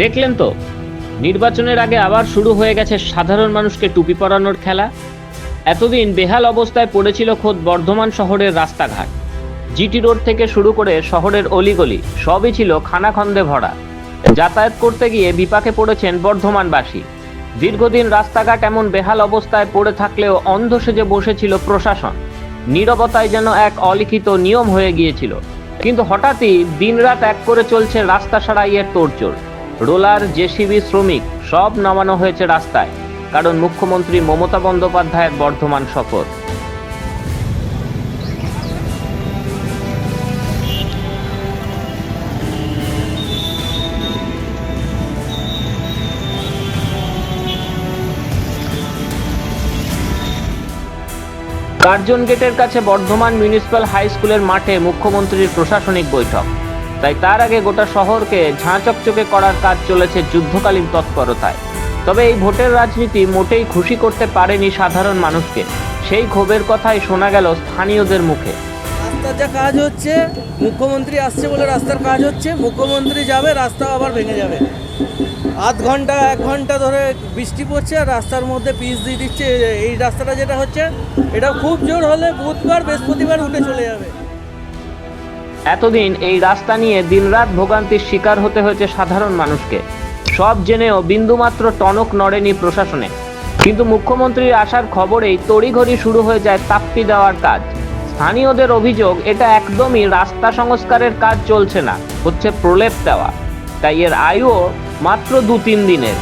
দেখলেন তো, নির্বাচনের আগে আবার শুরু হয়ে গেছে সাধারণ মানুষকে টুপি পরানোর খেলা। এতদিন বেহাল অবস্থায় পড়েছিল খোদ বর্ধমান শহরের রাস্তাঘাট। জিটি রোড থেকে শুরু করে শহরের অলিগলি, সবই ছিল খানাখন্দে ভরা। যাতায়াত করতে গিয়ে বিপাকে পড়েছেন বর্ধমানবাসী। দীর্ঘদিন রাস্তাঘাট এমন বেহাল অবস্থায় পড়ে থাকলেও অন্ধ সেজে বসেছিল প্রশাসন। নীরবতায় যেন এক অলিখিত নিয়ম হয়ে গিয়েছিল। কিন্তু হঠাৎই দিনরাত এক করে চলছে রাস্তা সারাইয়ের তোড়জোড়। রোলার, জেসিবি শ্রমিক, সব নামানো হয়েছে রাস্তায়, কারণ মুখ্যমন্ত্রী মমতা বন্দ্যোপাধ্যায়ের বর্ধমান সফর। কার্জন গেটের কাছে বর্ধমান মিউনিসিপ্যাল হাই স্কুলের মাঠে মুখ্যমন্ত্রীর প্রশাসনিক বৈঠক। তাই তার আগে গোটা শহরকে ঝাঁচকচকে করার কাজ চলেছে যুদ্ধকালীন তৎপরতায়। তবে এই ভোটের রাজনীতি মোটেই খুশি করতে পারেনি সাধারণ মানুষকে। সেই ক্ষোভের কথাই শোনা গেল স্থানীয়দের মুখে। রাস্তার যা কাজ হচ্ছে, মুখ্যমন্ত্রী আসছে বলে রাস্তার কাজ হচ্ছে, মুখ্যমন্ত্রী যাবে রাস্তা আবার ভেঙে যাবে। আধ ঘণ্টা, এক ঘণ্টা ধরে বৃষ্টি পড়ছে আর রাস্তার মধ্যে পিচ দিয়ে দিচ্ছে। এই রাস্তাটা যেটা হচ্ছে এটা খুব জোর হলে বুধবার বৃহস্পতিবার উঠে চলে যাবে। এতদিন এই রাস্তা নিয়ে দিনরাত ভোগান্তির শিকার হতে হয়েছে সাধারণ মানুষকে। সব জেনেও বিন্দুমাত্র টনক নড়েনি প্রশাসনে। কিন্তু মুখ্যমন্ত্রীর আসার খবরেই তড়িঘড়ি শুরু হয়ে যায় তাপ্পি দেওয়ার কাজ। স্থানীয়দের অভিযোগ, এটা একদমই রাস্তা সংস্কারের কাজ চলছে না, হচ্ছে প্রলেপ দেওয়া। তাই এর আয়ুও মাত্র দু তিন দিনের।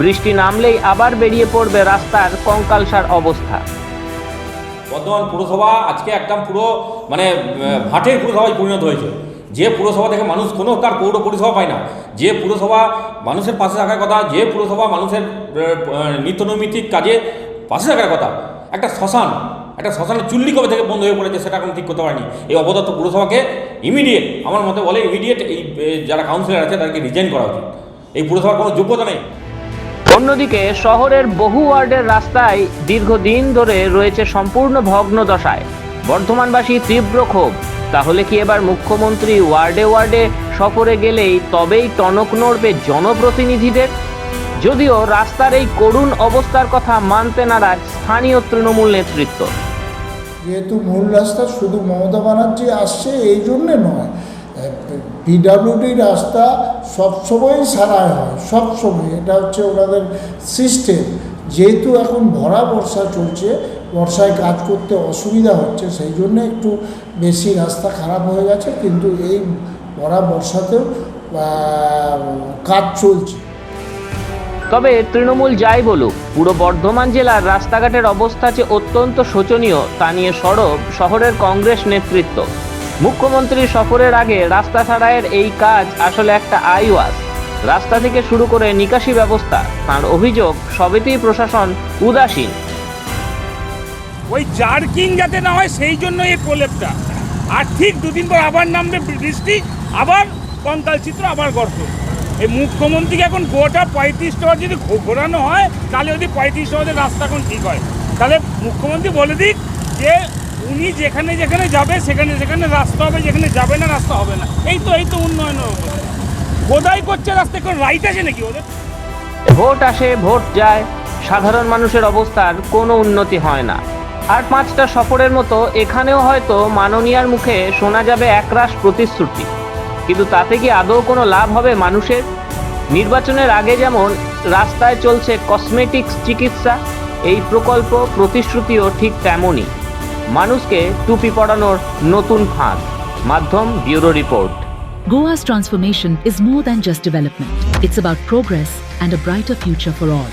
বৃষ্টি নামলেই আবার বেরিয়ে পড়বে রাস্তার কঙ্কালসার অবস্থা। বর্ধমান পুরসভা আজকে একদম পুরো মানে ভাটের পুরসভায় পরিণত হয়েছে। যে পুরসভা থেকে মানুষ কোনো তার পৌর পরিষেবা পায় না। যে পুরসভা মানুষের পাশে থাকার কথা, যে পুরসভা মানুষের নিত্যনৈমিত্তিক কাজে পাশে থাকার কথা। একটা শ্মশান একটা শ্মশানের চুল্লি কবে থেকে বন্ধ হয়ে পড়েছে সেটা এখন ঠিক করতে পারেনি। এই অবদত্ত পুরসভাকে ইমিডিয়েট আমার মতে বলে ইমিডিয়েট এই যারা কাউন্সিলর আছে তাদেরকে রিজাইন করা উচিত। এই পুরসভার কোনো যোগ্যতা নেই। অন্যদিকে শহরের বহু ওয়ার্ডের রাস্তায় দীর্ঘদিন ধরে রয়েছে সম্পূর্ণ ভগ্ন দশায়। বর্ধমানবাসী তীব্র ক্ষোভ। তাহলে কি এবার মুখ্যমন্ত্রী ওয়ার্ডে ওয়ার্ডে সফরে গেলেই তবেই টনক নড়বে জনপ্রতিনিধিদের? যদিও রাস্তার এই করুণ অবস্থার কথা মানতে নারাজ স্থানীয় তৃণমূল নেতৃত্ব। যেহেতু মূল রাস্তা শুধু মমতা ব্যানার্জি আসছে, এই জন্যে নয়। পিডাব্লিউডি রাস্তা সবসময়ই সারাই হয়, সবসময়। এটা হচ্ছে ওনাদের সিস্টেম যেহেতু এখন ভরা বর্ষা চলছে, বর্ষায় কাজ করতে অসুবিধা হচ্ছে, সেই জন্য একটু বেশি রাস্তা খারাপ হয়ে গেছে, কিন্তু এই ভরা বর্ষাতেও কাজ চলছে। তবে তৃণমূল যাই বলুক, পুরো বর্ধমান জেলার রাস্তাঘাটের অবস্থা যে অত্যন্ত শোচনীয়, তা নিয়ে সরব শহরের কংগ্রেস নেতৃত্ব। মুখ্যমন্ত্রীর সফরের আগে রাস্তা সারাইয়ের এই কাজ আসলে একটা আইওয়াস রাস্তা থেকে শুরু করে নিকাশি ব্যবস্থা, তার অভিযোগ সবেতেই প্রশাসন উদাসীন। ওই জার্কিং যাতে না হয়, সেই জন্য এই প্রলেপটা। আর ঠিক দুদিন পর আবার নামবে বৃষ্টি, আবার কঙ্কাল চিত্র আবার গর্ত। এই মুখ্যমন্ত্রীকে এখন গোটা পঁয়ত্রিশ টাকা যদি ঘোরানো হয়, তাহলে যদি পঁয়ত্রিশ টাকাতে রাস্তা এখন ঠিক হয়। তাহলে মুখ্যমন্ত্রী বলে দিক যে উনি যেখানে যেখানে যাবে, সেখানে সেখানে রাস্তা হবে, যেখানে যাবে না রাস্তা হবে না। এই তো এই তো উন্নয়ন খোদাই করছে রাস্তা, এখন রাইট আছে নাকি ওদের? ভোট আসে, ভোট যায়, সাধারণ মানুষের অবস্থার কোনো উন্নতি হয় না। আর পাঁচটা সফরের মতো এখানেও হয়তো মাননীয়ার মুখে শোনা যাবে একরাশ প্রতিশ্রুতি। কিন্তু তাতে কি আদৌ কোনো লাভ হবে মানুষের নির্বাচনের আগে যেমন রাস্তায় চলছে কসমেটিক্স চিকিৎসা, এই প্রকল্প প্রতিশ্রুতিও ঠিক তেমনই মানুষকে টুপি পরানোর নতুন ফাঁদ মাধ্যম bureau report Goa's transformation is more than just development. It's about progress and a brighter future for all.